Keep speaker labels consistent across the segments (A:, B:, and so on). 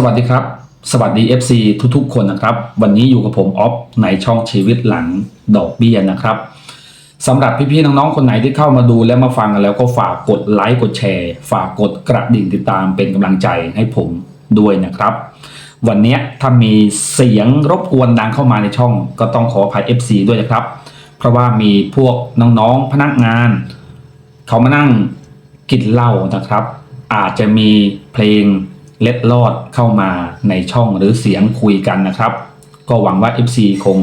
A: สวัสดีครับ สวัสดี FC ทุกๆ คนนะครับ วันนี้อยู่กับผมออฟในช่องชีวิตหลังดอกเบี้ยนะครับสำหรับพี่ๆน้องๆคนไหนที่เข้ามาดูและมาฟังกันแล้วก็ฝากกดไลค์กดแชร์ ฝากกดกระดิ่งติดตามเป็นกำลังใจให้ผมด้วยนะครับ วันนี้ถ้ามีเสียงรบกวนดังเข้ามาในช่อง ก็ต้องขออภัย FC ด้วยนะครับ เพราะว่ามีพวกน้องๆพนักงาน เขามานั่งกินเหล้านะครับ อาจจะมีเพลง เล็ดลอดเข้ามาในช่องหรือเสียงคุยกันนะครับ ก็หวังว่า FC คง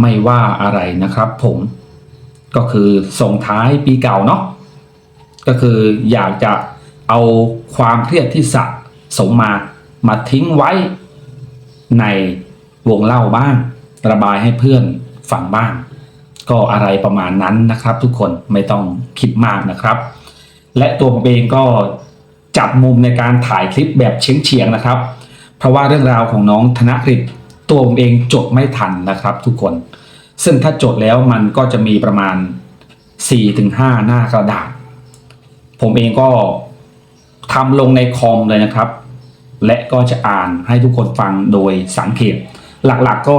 A: ไม่ว่าอะไรนะครับผมก็คือส่งท้ายปีเก่าเนาะก็คืออยากจะเอาความเครียดที่สะสมมามาทิ้งไว้ในวงเล่าบ้าง ระบายให้เพื่อนฟังบ้าง ก็อะไรประมาณนั้นนะครับ ทุกคนไม่ต้องคิดมากนะครับ และตัวผมเองก็ จัดมุมในการถ่ายคลิปแบบเฉียงๆนะครับ เพราะว่าเรื่องราวของน้องธนกฤษตัวผมเองจดไม่ทันนะครับ ทุกคน ซึ่งถ้าจดแล้วมันก็จะมีประมาณ 4-5 หน้ากระดาษ ผมเองก็ทำลงในคอมเลยนะครับ และก็จะอ่านให้ทุกคนฟังโดยสังเกต หลักๆก็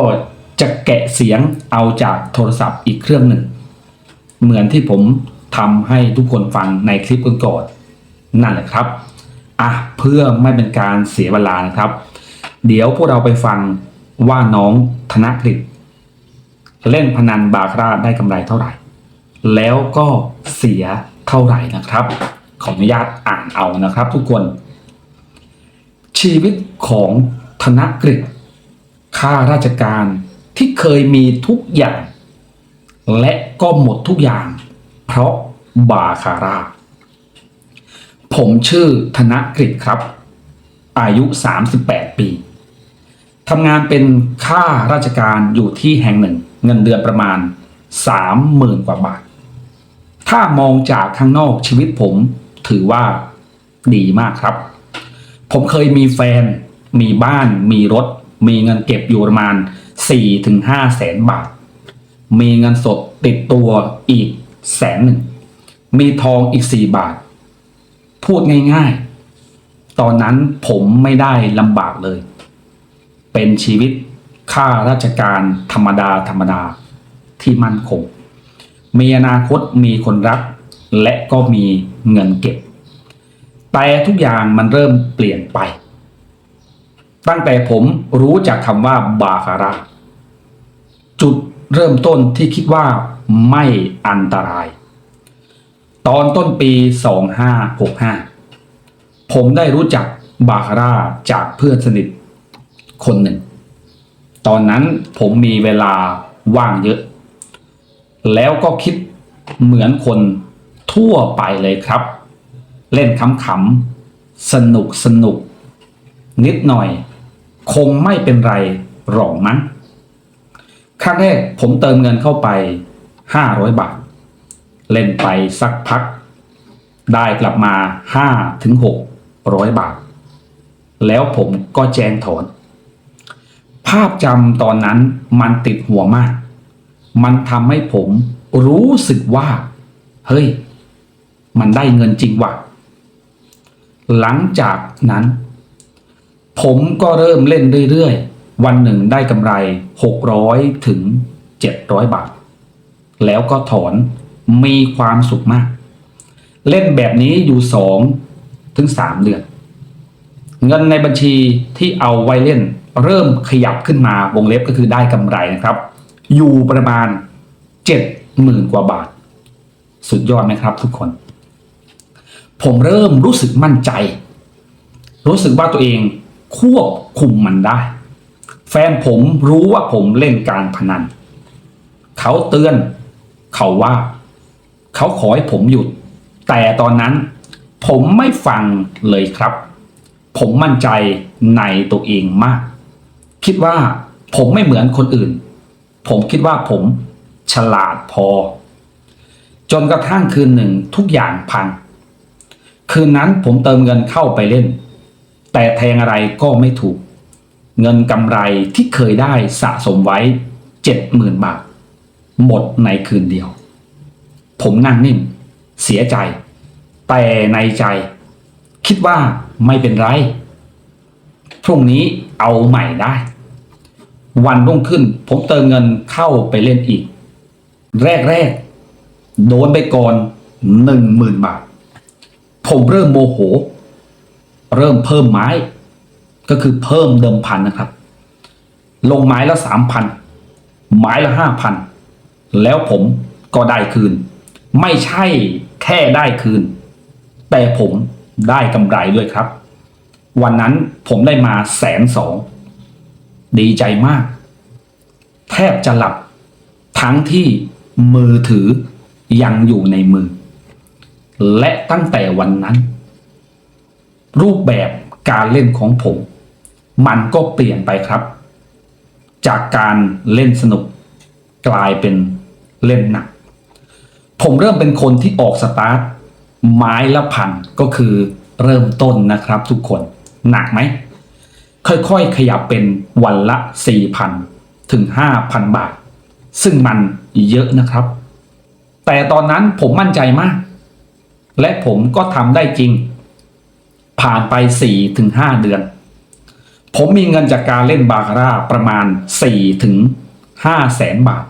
A: จะแกะเสียงเอาจากโทรศัพท์อีกเครื่องหนึ่ง เหมือนที่ผมทำให้ทุกคนฟังในคลิปก่อนๆนั่นแหละครับ อะเพื่อไม่เป็นการเสียเวลานะครับ เดี๋ยวพวกเราไปฟังว่าน้องธนกฤษเล่นพนันบาคาร่าได้กำไรเท่าไหร่ แล้วก็เสียเท่าไหร่นะครับ ขออนุญาตอ่านเอานะครับ ทุกคน ชีวิตของธนกฤษข้าราชการที่เคยมีทุกอย่าง และก็หมดทุกอย่าง เพราะบาคาร่า ผมชื่อธนกฤษครับ อายุ 38 ปีทำงานเป็นข้าราชการอยู่ที่แห่งหนึ่ง เงินเดือนประมาณ 30,000 กว่าบาท ถ้ามองจากข้างนอกชีวิตผมถือว่าดีมากครับ ผมเคยมีแฟน มีบ้าน มีรถ มีเงินเก็บอยู่ประมาณ 4-5 แสนบาท มีเงินสดติดตัวอีกแสนหนึ่ง มีทองอีก 4 บาท พูดง่ายๆ ตอนนั้นผมไม่ได้ลำบากเลย เป็นชีวิตข้าราชการธรรมดาธรรมดาที่มั่นคง มีอนาคตมีคนรัก และก็มีเงินเก็บ แต่ทุกอย่างมันเริ่มเปลี่ยนไป ตั้งแต่ผมรู้จักคำว่าบาคาร่าจุดเริ่มต้นที่คิดว่าไม่อันตราย ตอนต้นปี 2565 ผมได้รู้จักบาคาร่าจากเพื่อนสนิทคนหนึ่ง ตอนนั้นผมมีเวลาว่างเยอะ แล้วก็คิดเหมือนคนทั่วไปเลยครับ เล่นขำๆ สนุกสนุก นิดหน่อย คงไม่เป็นไรหรอกมั้งครั้งแรกผมเติมเงินเข้าไป 500 บาท เล่นไปสักพัก ได้กลับมา5ถึง600บาท แล้วผมก็แจ้งถอน ภาพจำตอนนั้นมันติดหัวมาก มันทำให้ผมรู้สึกว่า เฮ้ย มันได้เงินจริงว่ะ หลังจากนั้น ผมก็เริ่มเล่นเรื่อยๆ วันหนึ่งได้กำไร 600ถึง700 บาท แล้วก็ถอน มีความสุขมาก เล่นแบบนี้อยู่สองถึงสามเดือน เงินในบัญชีที่เอาไว้เล่น เริ่มขยับขึ้นมาวงเล็บก็คือได้กำไรนะครับ อยู่ประมาณเจ็ดหมื่นกว่าบาท สุดยอดไหมครับทุกคน ผมเริ่มรู้สึกมั่นใจ รู้สึกว่าตัวเองควบคุมมันได้ แฟนผมรู้ว่าผมเล่นการพนัน เขาเตือน เขาว่า เขาขอให้ผมหยุด แต่ตอนนั้น ผมไม่ฟังเลยครับ ผมมั่นใจในตัวเองมาก คิดว่าผมไม่เหมือนคนอื่น ผมคิดว่าผมฉลาดพอ จนกระทั่งคืนหนึ่งทุกอย่างพัง คืนนั้นผมเติมเงินเข้าไปเล่น แต่แทงอะไรก็ไม่ถูก เงินกำไรที่เคยได้สะสมไว้เจ็ดหมื่นบาท หมดในคืนเดียว ผมนั่งนิ่ง เสียใจ แต่ในใจ คิดว่าไม่เป็นไร พรุ่งนี้เอาใหม่ได้ วันรุ่งขึ้น ผมเติมเงินเข้าไปเล่นอีก แรกๆ โดนไปก่อนหนึ่งหมื่นบาท ผมเริ่มโมโห เริ่มเพิ่มไม้ ก็คือเพิ่มเดิมพันนะครับ ลงไม้ละสามพันไม้ละห้าพันแล้วผมก็ได้คืน ไม่ใช่แค่ได้คืน แต่ผมได้กำไรด้วยครับ วันนั้นผมได้มาแสนสอง ดีใจมาก แทบจะหลับ ทั้งที่มือถือยังอยู่ในมือ และตั้งแต่วันนั้น รูปแบบการเล่นของผม มันก็เปลี่ยนไปครับ จากการเล่นสนุกกลายเป็นเล่นหนัก ผมเริ่มเป็นคนที่ออกสตาร์ทไม้ละพันก็คือเริ่มต้นนะครับทุกคนหนักไหม ค่อยๆขยับเป็นวันละ 4,000 ถึง 5,000 บาท ซึ่งมันเยอะนะครับ แต่ตอนนั้นผมมั่นใจมาก และผมก็ทำได้จริง ผ่านไป 4-5เดือน ผมมีเงินจากการเล่นบาคาร่าประมาณ 4-5ถึง5แสนบาท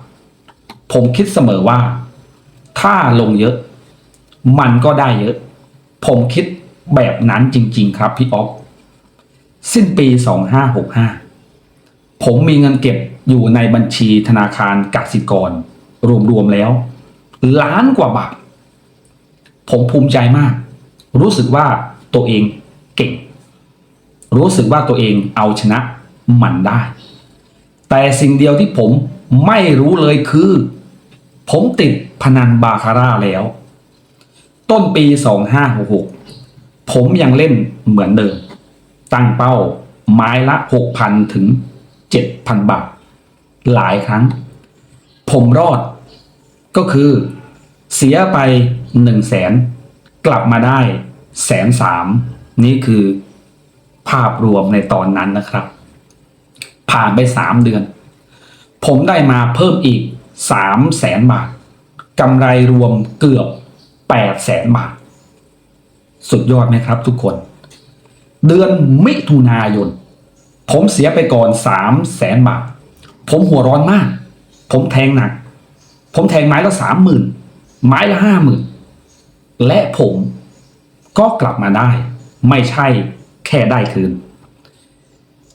A: ผมคิดเสมอว่า ถ้าลงเยอะ มันก็ได้เยอะ ผมคิดแบบนั้นจริง ๆ ครับพี่อ๊อฟสิ้นปี 2565 ผมมีเงินเก็บอยู่ในบัญชีธนาคารกสิกร รวม ๆ แล้ว ล้านกว่าบาท ผมภูมิใจมาก รู้สึกว่าตัวเองเก่ง รู้สึกว่าตัวเองเอาชนะมันได้ แต่สิ่งเดียวที่ผมไม่รู้เลยคือ ผมติดพนันบาคาร่าแล้ว ต้นปี 2566 ผมยังเล่นเหมือนเดิม ตั้งเป้าไม้ละ 6,000 ถึง 7,000 บาท หลายครั้ง ผมรอดก็คือ เสียไป 1 0 0 0 0แสนกลับมาได้แสนสามนี่คือภาพรวมในตอนนั้นนะครับ ผ่านไป 3 เดือน ผมได้มาเพิ่มอีก 3 0 0แสนบาทกำไรรวมเกือบ8แสนบาท สุดยอดไหมครับทุกคน เดือนมิถุนายน ผมเสียไปก่อนสามแสนบาท ผมหัวร้อนมาก ผมแทงหนัก ผมแทงไม้ละสามหมื่นไม้ละห้าหมื่นและผมก็กลับมาได้ ไม่ใช่แค่ได้คืน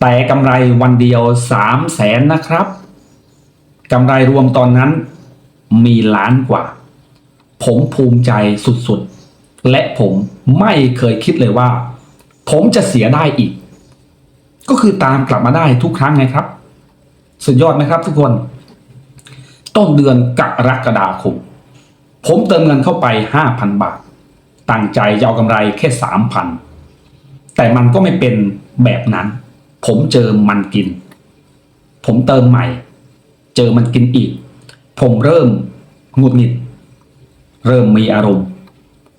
A: แต่กำไรวันเดียวสามแสนนะครับ กำไรรวมตอนนั้นมีล้านกว่า ผมภูมิใจสุดๆ และผมไม่เคยคิดเลยว่า ผมจะเสียได้อีก ก็คือตามกลับมาได้ทุกครั้งไงครับ สุดยอดไหมครับทุกคน ต้นเดือนกรกฎาคมผมเติมเงินเข้าไป 5,000 บาท ตั้งใจจะเอากำไรแค่ 3,000 แต่มันก็ไม่เป็นแบบนั้น ผมเจอมันกิน ผมเติมใหม่ เจอมันกินอีก ผมเริ่มหงุดหงิด เริ่มมีอารมณ์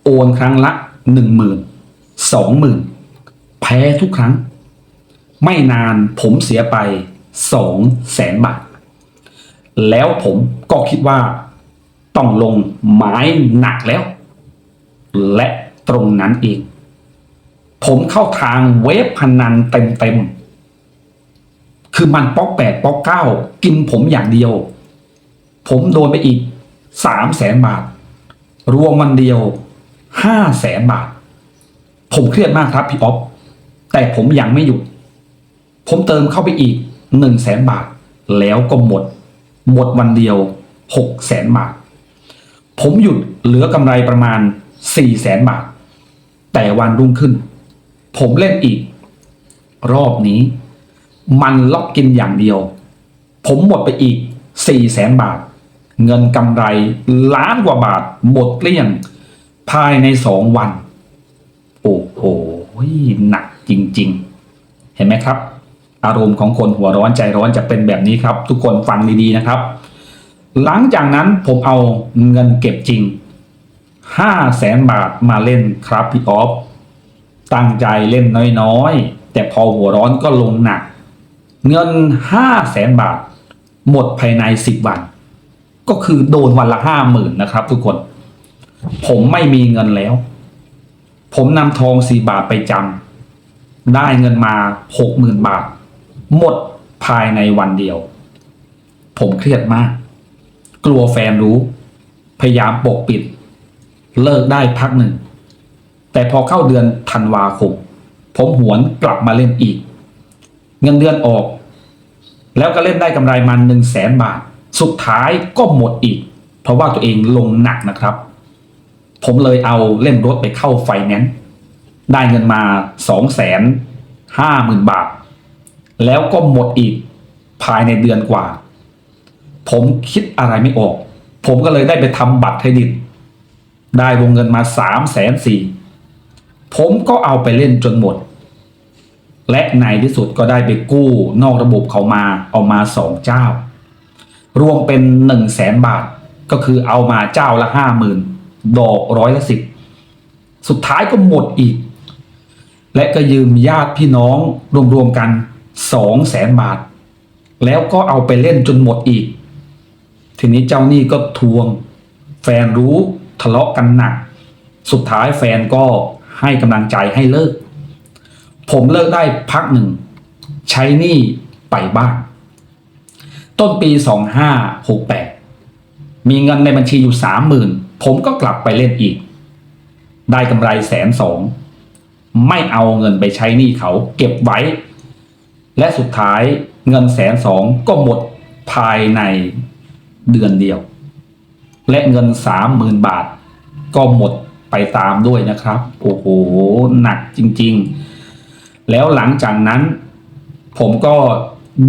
A: โอนครั้งละหนึ่งหมื่นสองหมื่นแพ้ทุกครั้ง ไม่นานผมเสียไปสองแสนบาท แล้วผมก็คิดว่า ต้องลงไม้หนักแล้ว และตรงนั้นเอง ผมเข้าทางเว็บพนันเต็มๆ คือมันป๊อกแปดป๊อกเก้ากินผมอย่างเดียว ผมโดนไปอีกสามแสนบาท รวมวันเดียวห้าแสนบาท ผมเครียดมากครับพี่อ๊อฟแต่ผมยังไม่หยุด ผมเติมเข้าไปอีกหนึ่งแสนบาท แล้วก็หมด หมดวันเดียวหกแสนบาท ผมหยุดเหลือกำไรประมาณสี่แสนบาท แต่วันรุ่งขึ้น ผมเล่นอีก รอบนี้ มันล็อกกินอย่างเดียว ผมหมดไปอีกสี่แสนบาท เงินกำไรล้านกว่าบาทหมดเกลี้ยง ภายในสองวัน โอ้โหหนักจริง ๆ เห็นไหมครับ อารมณ์ของคนหัวร้อนใจร้อนจะเป็นแบบนี้ครับ ทุกคนฟังดีๆนะครับ หลังจากนั้นผมเอาเงินเก็บจริงห้าแสนบาทมาเล่นครับพี่ออฟตั้งใจเล่นน้อยๆ แต่พอหัวร้อนก็ลงหนัก เงินห้าแสนบาท หมดภายในสิบวัน ก็คือโดนวันละห้าหมื่นนะครับ ทุกคน ผมไม่มีเงินแล้ว ผมนำทองสี่บาทไปจำได้เงินมาหกหมื่นบาท หมดภายในวันเดียว ผมเครียดมาก กลัวแฟนรู้ พยายามปกปิด เลิกได้พักหนึ่ง แต่พอเข้าเดือนธันวาคมผมหวนกลับมาเล่นอีก เงินเดือนออก แล้วก็เล่นได้กำไรมันหนึ่งแสนบาท สุดท้ายก็หมดอีก เพราะว่าตัวเองลงหนักนะครับ ผมเลยเอาเล่มรถไปเข้าไฟแนนซ์ได้เงินมาสองแสนห้าหมื่นบาท แล้วก็หมดอีกภายในเดือนกว่า ผมคิดอะไรไม่ออก ผมก็เลยได้ไปทำบัตรเครดิต ได้วงเงินมาสามแสนสี่ผมก็เอาไปเล่นจนหมด และในที่สุดก็ได้ไปกู้นอกระบบเขามาเอามาสองเจ้า รวมเป็นหนึ่งแสนบาท ก็คือเอามาเจ้าละห้าหมื่นดอกร้อยละสิบสุดท้ายก็หมดอีก และก็ยืมญาติพี่น้องรวมๆกันสองแสนบาท แล้วก็เอาไปเล่นจนหมดอีก ทีนี้เจ้าหนี้ก็ทวง แฟนรู้ทะเลาะกันหนัก สุดท้ายแฟนก็ให้กำลังใจให้เลิก ผมเลิกได้พักหนึ่ง ใช้หนี้ไปบ้าง ต้นปี 2568 มีเงินในบัญชีอยู่สามหมื่นผมก็กลับไปเล่นอีก ได้กำไรแสนสอง ไม่เอาเงินไปใช้หนี้เขาเก็บไว้ และสุดท้ายเงินแสนสองก็หมดภายในเดือนเดียว และเงินสามหมื่นบาท ก็หมดไปตามด้วยนะครับ โอ้โห หนักจริง ๆ แล้วหลังจากนั้น ผมก็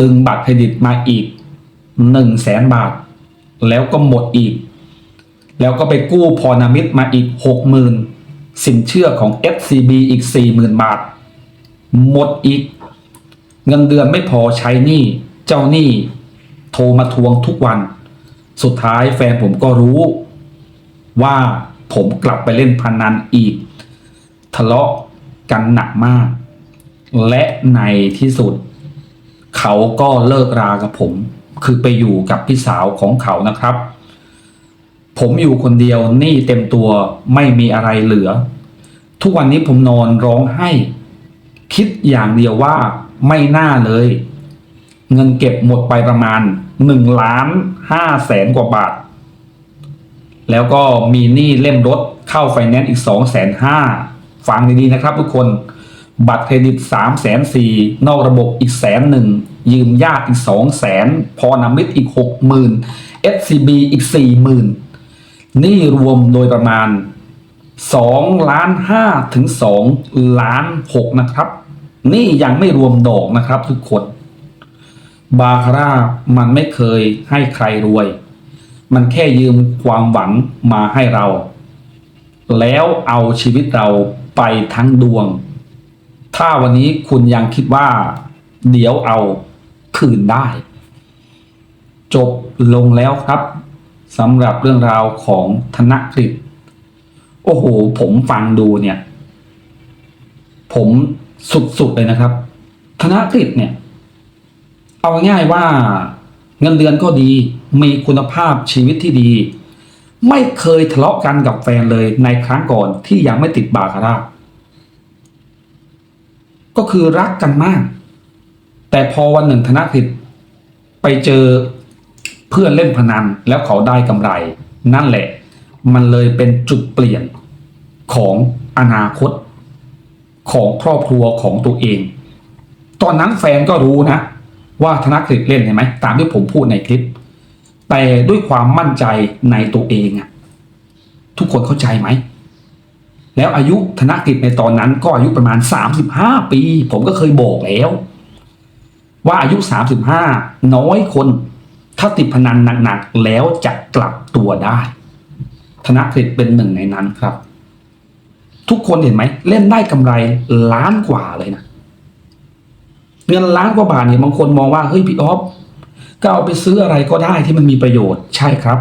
A: ดึงบัตรเครดิตมาอีกหนึ่งแสนบาท แล้วก็หมดอีก แล้วก็ไปกู้พรณมิตรมาอีกหกหมื่นสินเชื่อของ FCB อีกสี่หมื่นบาท หมดอีก เงินเดือนไม่พอใช้หนี้เจ้าหนี้โทรมาทวงทุกวัน สุดท้ายแฟนผมก็รู้ ว่าผมกลับไปเล่นพนันอีก ทะเลาะกันหนักมาก และในที่สุด เขาก็เลิกรากับผม คือไปอยู่กับพี่สาวของเขานะครับ ผมอยู่คนเดียวหนี้เต็มตัวไม่มีอะไรเหลือ ทุกวันนี้ผมนอนร้องไห้ คิดอย่างเดียวว่าไม่น่าเลย เงินเก็บหมดไปประมาณหนึ่งล้านห้าแสนกว่าบาท แล้วก็มีหนี้เล่มรถเข้าไฟแนนซ์อีกสองแสนห้าฟังดีๆนะครับทุกคน บัตรเครดิตสามแสนสี่นอกระบบอีกแสนหนึ่งยืมญาติอีกสองแสนพอนามิตรอีกหกหมื่น SCB อีกสี่หมื่นนี่รวมโดยประมาณสองล้านห้าถึงสองล้านหกนะครับ นี่ยังไม่รวมดอกนะครับทุกคน บาคาร่ามันไม่เคยให้ใครรวย มันแค่ยืมความหวังมาให้เรา แล้วเอาชีวิตเราไปทั้งดวง ถ้าวันนี้คุณยังคิดว่า เดี๋ยวเอาคืนได้ จบลงแล้วครับสำหรับเรื่องราวของธนกฤษโอ้โห ผมฟังดูเนี่ย ผมสุดๆเลยนะครับ ธนกฤษเนี่ย เอาง่ายว่าเงินเดือนก็ดี มีคุณภาพชีวิตที่ดี ไม่เคยทะเลาะกันกับแฟนเลยในครั้งก่อนที่ยังไม่ติดบาคาร่า ก็คือรักกันมาก แต่พอวันหนึ่งธนกฤษไปเจอเพื่อนเล่นพนันแล้วเขาได้กำไร นั่นแหละ มันเลยเป็นจุดเปลี่ยนของอนาคต ของครอบครัวของตัวเอง ตอนนั้นแฟนก็รู้นะ ว่าธนกฤษเล่นเห็นไหมตามที่ผมพูดในคลิป แต่ด้วยความมั่นใจในตัวเองอะทุกคนเข้าใจไหม แล้วอายุธนกฤษในตอนนั้นก็อายุประมาณ 35 ปี ผมก็เคยบอกแล้ว ว่าอายุ 35 น้อยคน ถ้าติดพนันหนักๆแล้วจะกลับตัวได้ ธนกฤษเป็นหนึ่งในนั้นครับ ทุกคนเห็นไหม เล่นได้กำไรล้านกว่าเลยนะ เงินล้านกว่าบาทเนี่ยบางคนมองว่าเฮ้ยพี่ออฟก็เอาไปซื้ออะไรก็ได้ที่มันมีประโยชน์ใช่ครับ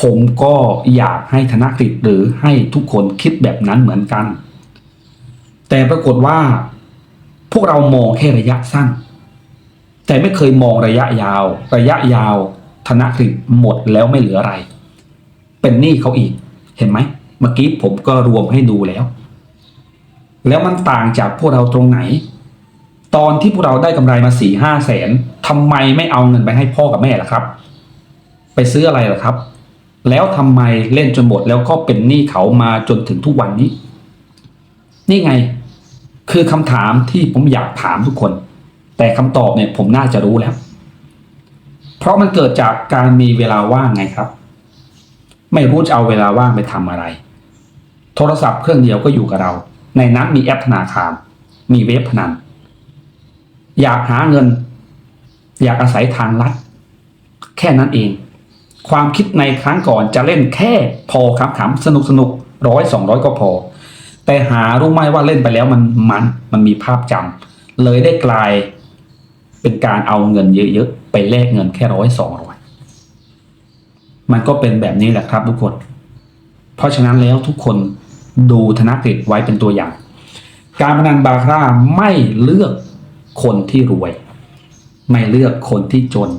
A: ผมก็อยากให้ธนกฤษหรือให้ทุกคนคิดแบบนั้นเหมือนกัน แต่ปรากฏว่า พวกเรามองแค่ระยะสั้น แต่ไม่เคยมองระยะยาว ระยะยาว ธนกฤษหมดแล้วไม่เหลืออะไร เป็นหนี้เขาอีก เห็นไหมเมื่อกี้ผมก็รวมให้ดูแล้ว แล้วมันต่างจากพวกเราตรงไหน ตอนที่พวกเราได้กำไรมาสี่ห้าแสนทำไมไม่เอาเงินไปให้พ่อกับแม่ล่ะครับ ไปซื้ออะไรล่ะครับ แล้วทำไมเล่นจนหมดแล้วก็เป็นหนี้เขามาจนถึงทุกวันนี้ นี่ไง คือคำถามที่ผมอยากถามทุกคน แต่คำตอบเนี่ยผมน่าจะรู้แล้ว เพราะมันเกิดจากการมีเวลาว่างไงครับ ไม่รู้จะเอาเวลาว่างไปทำอะไร โทรศัพท์เครื่องเดียวก็อยู่กับเรา ในนั้นมีแอปธนาคาร มีเว็บพนัน อยากหาเงิน อยากอาศัยทางลัด แค่นั้นเอง ความคิดในครั้งก่อนจะเล่นแค่พอขำๆสนุกสนุกร้อยสองร้อยก็พอ แต่หารู้ไหมว่าเล่นไปแล้วมันมันมันมีภาพจำเลยได้กลายเป็นการเอาเงินเยอะๆไปแลกเงินแค่ร้อยสองร้อยมันก็เป็นแบบนี้แหละครับทุกคน เพราะฉะนั้นแล้วทุกคนดูธนกฤษไว้เป็นตัวอย่าง การพนันบาคาร่าไม่เลือกคนที่รวย ไม่เลือกคนที่จน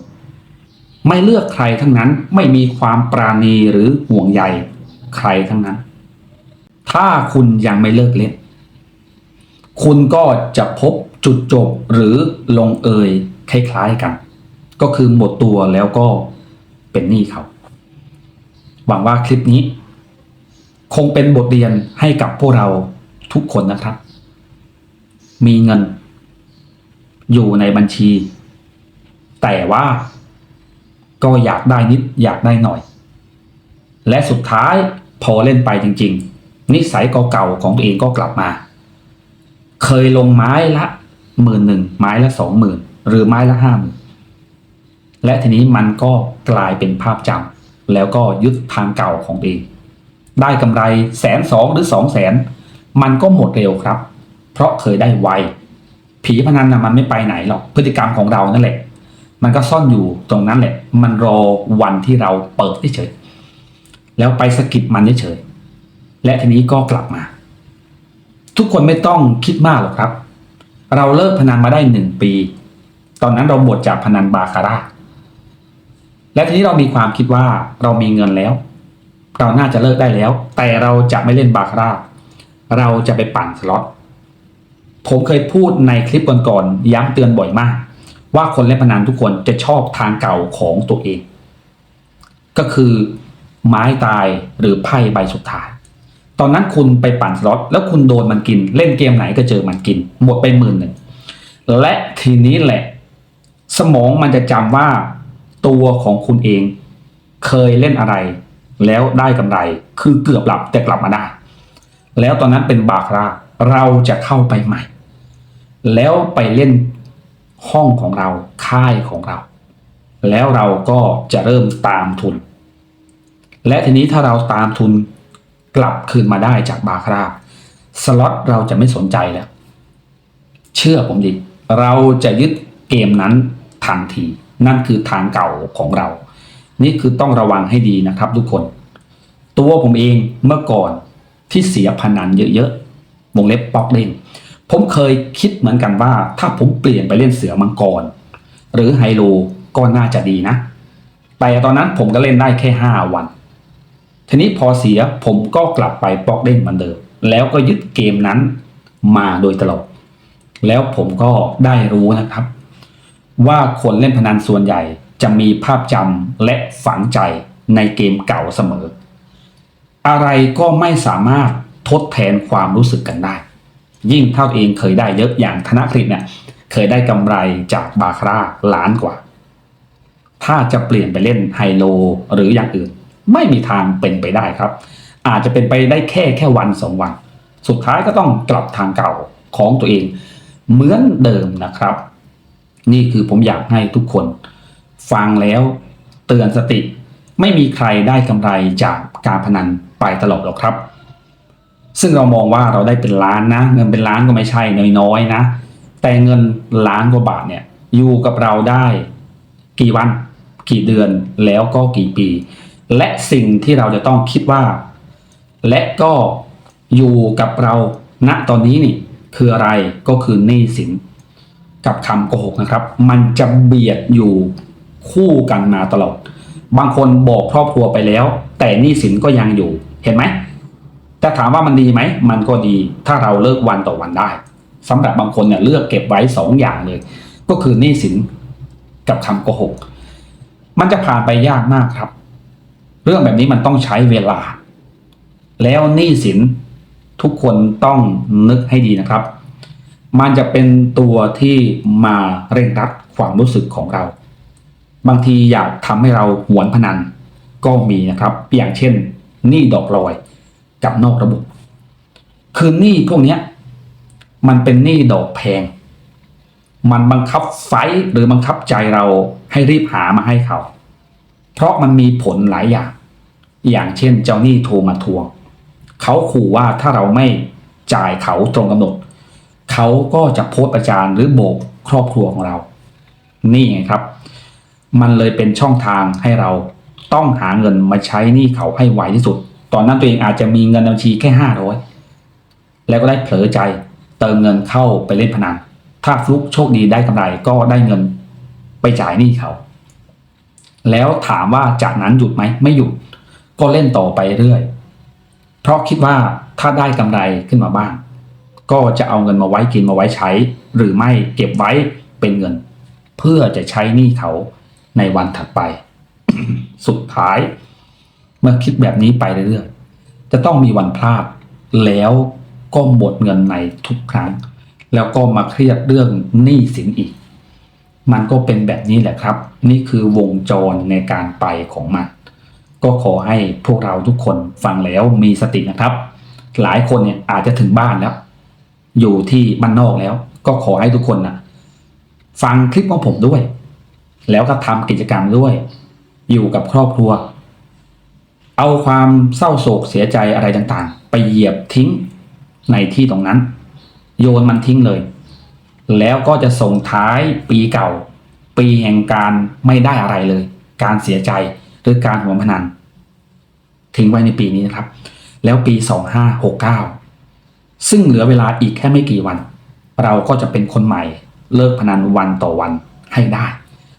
A: ไม่เลือกใครทั้งนั้นไม่มีความปราณีหรือห่วงใยใครทั้งนั้น ถ้าคุณยังไม่เลิกเล่น คุณก็จะพบจุดจบหรือลงเอยคล้ายๆกัน ก็คือหมดตัวแล้วก็เป็นหนี้เขา หวังว่าคลิปนี้ คงเป็นบทเรียนให้กับพวกเราทุกคนนะครับ มีเงิน อยู่ในบัญชี แต่ว่า ก็อยากได้นิดอยากได้หน่อย และสุดท้ายพอเล่นไปจริง ๆ นิสัยเก่าๆของตัวเองก็กลับมา เคยลงไม้ละหมื่นหนึ่งไม้ละสองหมื่นหรือไม้ละห้าหมื่นและทีนี้มันก็กลายเป็นภาพจำแล้วก็ยึดทางเก่าของตัวเอง ได้กำไรแสนสองหรือสองแสนมันก็หมดเร็วครับ เพราะเคยได้ไวผีพนันนะมันไม่ไปไหนหรอกพฤติกรรมของเรานั่นแหละ มันก็ซ่อนอยู่ตรงนั้นแหละ มันรอวันที่เราเปิดเฉยๆแล้วไปสกิดมันเฉยๆและทีนี้ก็กลับมา ทุกคนไม่ต้องคิดมากหรอกครับ เราเลิกพนันมาได้หนึ่งปี ตอนนั้นเราหมดจากพนันบาคาร่าและทีนี้เรามีความคิดว่าเรามีเงินแล้ว เราน่าจะเลิกได้แล้ว แต่เราจะไม่เล่นบาคาร่าเราจะไปปั่นสล็อตผมเคยพูดในคลิปก่อนๆย้ำเตือนบ่อยมาก ว่าคนเล่นพนันทุกคนจะชอบทางเก่าของตัวเอง ก็คือไม้ตายหรือไพ่ใบสุดท้าย ตอนนั้นคุณไปปั่นสล็อตแล้วคุณโดนมันกิน เล่นเกมไหนก็เจอมันกิน หมดไปหมื่นหนึ่งและทีนี้แหละ สมองมันจะจำว่าตัวของคุณเองเคยเล่นอะไร แล้วได้กำไร คือเกือบหลับแต่กลับมาได้ แล้วตอนนั้นเป็นบาคราเราจะเข้าไปใหม่ แล้วไปเล่น ห้องของเราค่ายของเรา แล้วเราก็จะเริ่มตามทุน และทีนี้ถ้าเราตามทุนกลับคืนมาได้จากบาคาร่าสล็อตเราจะไม่สนใจแล้ว เชื่อผมดิ เราจะยึดเกมนั้นทันที นั่นคือทางเก่าของเรา นี่คือต้องระวังให้ดีนะครับทุกคน ตัวผมเองเมื่อก่อนที่เสียพนันเยอะๆวงเล็บป๊อกเล่น ผมเคยคิดเหมือนกันว่า ถ้าผมเปลี่ยนไปเล่นเสือมังกร หรือไฮโลก็น่าจะดีนะ แต่ตอนนั้นผมก็เล่นได้แค่ 5 วัน ทีนี้พอเสียผมก็กลับไปปอกเล่นเหมือนเดิม แล้วก็ยึดเกมนั้นมาโดยตลอด แล้วผมก็ได้รู้นะครับ ว่าคนเล่นพนันส่วนใหญ่จะมีภาพจำและฝังใจในเกมเก่าเสมอ อะไรก็ไม่สามารถทดแทนความรู้สึกกันได้ ยิ่งเท่าเองเคยได้เยอะอย่างธนกฤษเนี่ยเคยได้กำไรจากบาคาร่าล้านกว่า ถ้าจะเปลี่ยนไปเล่นไฮโลหรืออย่างอื่น ไม่มีทางเป็นไปได้ครับ อาจจะเป็นไปได้แค่แค่วันสองวัน สุดท้ายก็ต้องกลับทางเก่าของตัวเอง เหมือนเดิมนะครับ นี่คือผมอยากให้ทุกคน ฟังแล้วเตือนสติ ไม่มีใครได้กำไรจากการพนันไปตลอดหรอกครับ ซึ่งเรามองว่าเราได้เป็นล้านนะ เงินเป็นล้านก็ไม่ใช่น้อยๆนะ แต่เงินล้านกว่าบาทเนี่ยอยู่กับเราได้ กี่วัน กี่เดือนแล้วก็กี่ปี และสิ่งที่เราจะต้องคิดว่า และก็อยู่กับเราณตอนนี้นี่คืออะไรก็คือหนี้สินกับคำโกหกนะครับ มันจะเบียดอยู่คู่กันมาตลอด บางคนบอกครอบครัวไปแล้ว แต่หนี้สินก็ยังอยู่เห็นไหม จะถามว่ามันดีไหม มันก็ดี ถ้าเราเลิกวันต่อวันได้สำหรับบางคนเนี่ยเลือกเก็บไว้สองอย่างเลย ก็คือหนี้สินกับคำโกหก มันจะผ่านไปยากมากครับ เรื่องแบบนี้มันต้องใช้เวลา แล้วหนี้สินทุกคนต้องนึกให้ดีนะครับ มันจะเป็นตัวที่มาเร่งรัดความรู้สึกของเรา บางทีอยากทำให้เราหวนพนันก็มีนะครับ อย่างเช่นหนี้ดอกลอย กับนอกระบบ คือหนี้พวกนี้มันเป็นหนี้ดอกแพง มันบังคับไฟหรือบังคับใจเราให้รีบหามาให้เขา เพราะมันมีผลหลายอย่าง อย่างเช่นเจ้าหนี้โทรมาทวง เขาขู่ว่าถ้าเราไม่จ่ายเขาตรงกำหนด เขาก็จะโพสต์ประจานหรือโบกครอบครัวของเรา นี่ไงครับ มันเลยเป็นช่องทางให้เราต้องหาเงินมาใช้หนี้เขาให้ไวที่สุด ตอนนั้นตัวเองอาจจะมีเงินบัญชีแค่ห้าร้อยแล้วก็ได้เผลอใจเติมเงินเข้าไปเล่นพนัน ถ้าฟลุกโชคดีได้กำไรก็ได้เงินไปจ่ายหนี้เขา แล้วถามว่าจากนั้นหยุดไหมไม่หยุด ก็เล่นต่อไปเรื่อย เพราะคิดว่าถ้าได้กำไรขึ้นมาบ้าง ก็จะเอาเงินมาไว้กินมาไว้ใช้ หรือไม่เก็บไว้เป็นเงิน เพื่อจะใช้หนี้เขาในวันถัดไป สุดท้าย เมื่อคิดแบบนี้ไปเรื่อยๆจะต้องมีวันพลาด แล้วก็หมดเงินในทุกครั้ง แล้วก็มาเครียดเรื่องหนี้สินอีก มันก็เป็นแบบนี้แหละครับ นี่คือวงจรในการไปของมัน ก็ขอให้พวกเราทุกคนฟังแล้วมีสตินะครับ หลายคนเนี่ยอาจจะถึงบ้านแล้ว อยู่ที่บ้านนอกแล้ว ก็ขอให้ทุกคนนะฟังคลิปของผมด้วย แล้วก็ทำกิจกรรมด้วย อยู่กับครอบครัว เอาความเศร้าโศกเสียใจอะไรต่างๆ ไปเหยียบทิ้งในที่ตรงนั้น โยนมันทิ้งเลย แล้วก็จะส่งท้ายปีเก่า ปีแห่งการไม่ได้อะไรเลย การเสียใจหรือการหัวพนันทิ้งไว้ในปีนี้นะครับ แล้วปี 2569 ซึ่งเหลือเวลาอีกแค่ไม่กี่วัน เราก็จะเป็นคนใหม่เลิกพนันวันต่อวันให้ได้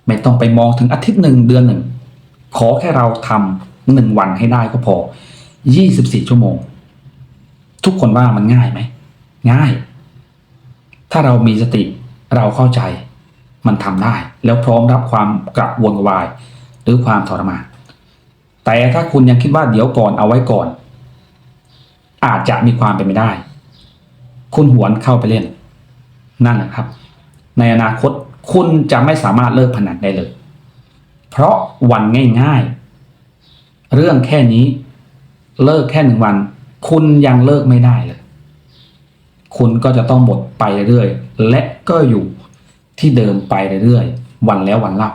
A: ไม่ต้องไปมองถึงอาทิตย์หนึ่งเดือนหนึ่ง ขอแค่เราทำ หนึ่งวันให้ได้ก็พอ24ชั่วโมง ทุกคนว่ามันง่ายไหม ง่าย ถ้าเรามีสติเราเข้าใจ มันทำได้ แล้วพร้อมรับความกระวนกระวาย หรือความทรมานแต่ถ้าคุณยังคิดว่าเดี๋ยวก่อนเอาไว้ก่อน อาจจะมีความเป็นไปได้ คุณหวนเข้าไปเล่น นั่นแหละครับ ในอนาคตคุณจะไม่สามารถเลิกพนันได้เลย เพราะวันง่าย ๆ เรื่องแค่นี้ เลิกแค่หนึ่งวัน คุณยังเลิกไม่ได้เลย คุณก็จะต้องหมดไปเรื่อยๆและก็อยู่ที่เดิมไปเรื่อยๆวันแล้ววันเล่า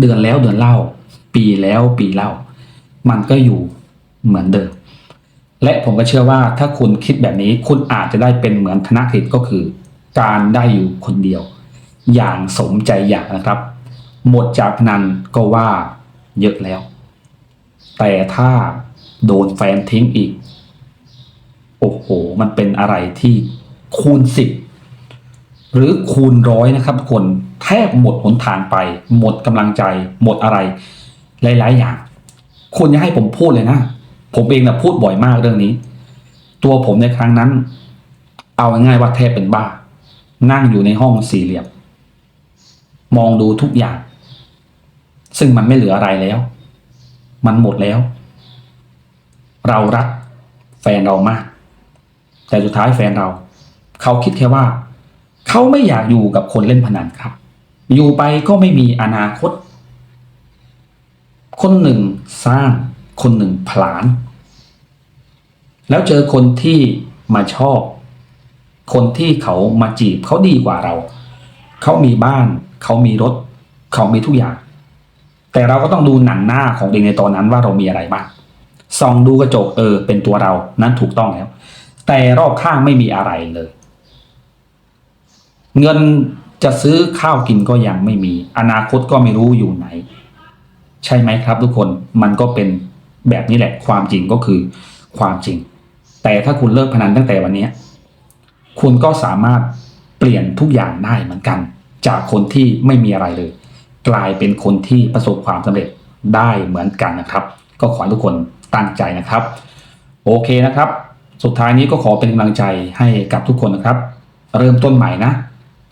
A: เดือนแล้วเดือนเล่า ปีแล้วปีเล่า มันก็อยู่เหมือนเดิม และผมก็เชื่อว่าถ้าคุณคิดแบบนี้คุณอาจจะได้เป็นเหมือนธนกฤษก็คือ การได้อยู่คนเดียว อย่างสมใจอยากนะครับ หมดจากนั้นก็ว่าเยอะแล้ว แต่ถ้าโดนแฟนทิ้งอีก โอ้โห มันเป็นอะไรที่คูณสิบหรือคูณร้อยนะครับทุกคนแทบหมดหนทางไป หมดกำลังใจ หมดอะไร หลาย ๆ อย่างคุณจะให้ผมพูดเลยนะ ผมเองนะพูดบ่อยมากเรื่องนี้ ตัวผมในครั้งนั้น เอาง่ายๆว่าแทบเป็นบ้า นั่งอยู่ในห้องสี่เหลี่ยม มองดูทุกอย่าง ซึ่งมันไม่เหลืออะไรแล้ว มันหมดแล้ว เรารักแฟนเรามาก แต่สุดท้ายแฟนเรา เขาคิดแค่ว่า เขาไม่อยากอยู่กับคนเล่นพนันครับ อยู่ไปก็ไม่มีอนาคต คนหนึ่งสร้างคนหนึ่งผลาญแล้วเจอคนที่มาชอบ คนที่เขามาจีบเขาดีกว่าเรา เขามีบ้าน เขามีรถ เขามีทุกอย่าง แต่เราก็ต้องดูหนังหน้าของเด็กในตอนนั้นว่าเรามีอะไรบ้างส่องดูกระจกเออเป็นตัวเรานั้นถูกต้องแล้ว แต่รอบข้างไม่มีอะไรเลย เงินจะซื้อข้าวกินก็ยังไม่มี อนาคตก็ไม่รู้อยู่ไหน ใช่ไหมครับทุกคนมันก็เป็นแบบนี้แหละความจริงก็คือความจริง แต่ถ้าคุณเลิกพนันตั้งแต่วันนี้คุณก็สามารถเปลี่ยนทุกอย่างได้เหมือนกัน จากคนที่ไม่มีอะไรเลย กลายเป็นคนที่ประสบความสำเร็จได้เหมือนกันนะครับ ก็ขอให้ทุกคนตั้งใจนะครับโโอเคนะครับ สุดท้ายนี้ก็ขอเป็นกำลังใจให้กับทุกคนนะครับ เริ่มต้นใหม่นะ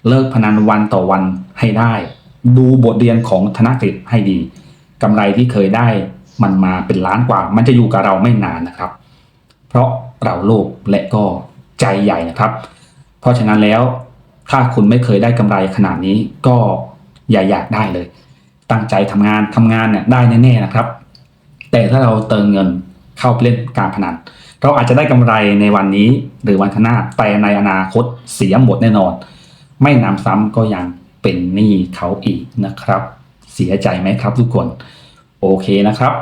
A: เลิกพนันวันต่อวันให้ได้ ดูบทเรียนของธนกฤษให้ดีกำไรที่เคยได้มันมาเป็นล้านกว่า มันจะอยู่กับเราไม่นานนะครับ เพราะเราโลภและก็ใจใหญ่นะครับ เพราะฉะนั้นแล้วถ้าคุณไม่เคยได้กำไรขนาดนี้ก็ อย่าอยากได้เลย ตั้งใจทำงานทำงานเนี่ยได้แน่ๆนะครับ แต่ถ้าเราเติมเงินเข้าไปเล่นการพนัน เราอาจจะได้กำไรในวันนี้หรือวันข้างหน้าแต่ในอนาคตเสียหมดแน่นอน ไม่นำซ้ำก็ยังเป็นหนี้เขาอีกนะครับ เสียใจไหมครับทุกคนโอเคนะครับ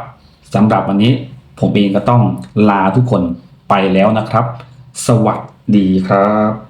A: สำหรับวันนี้ผมเองก็ต้องลาทุกคนไปแล้วนะครับ สวัสดีครับ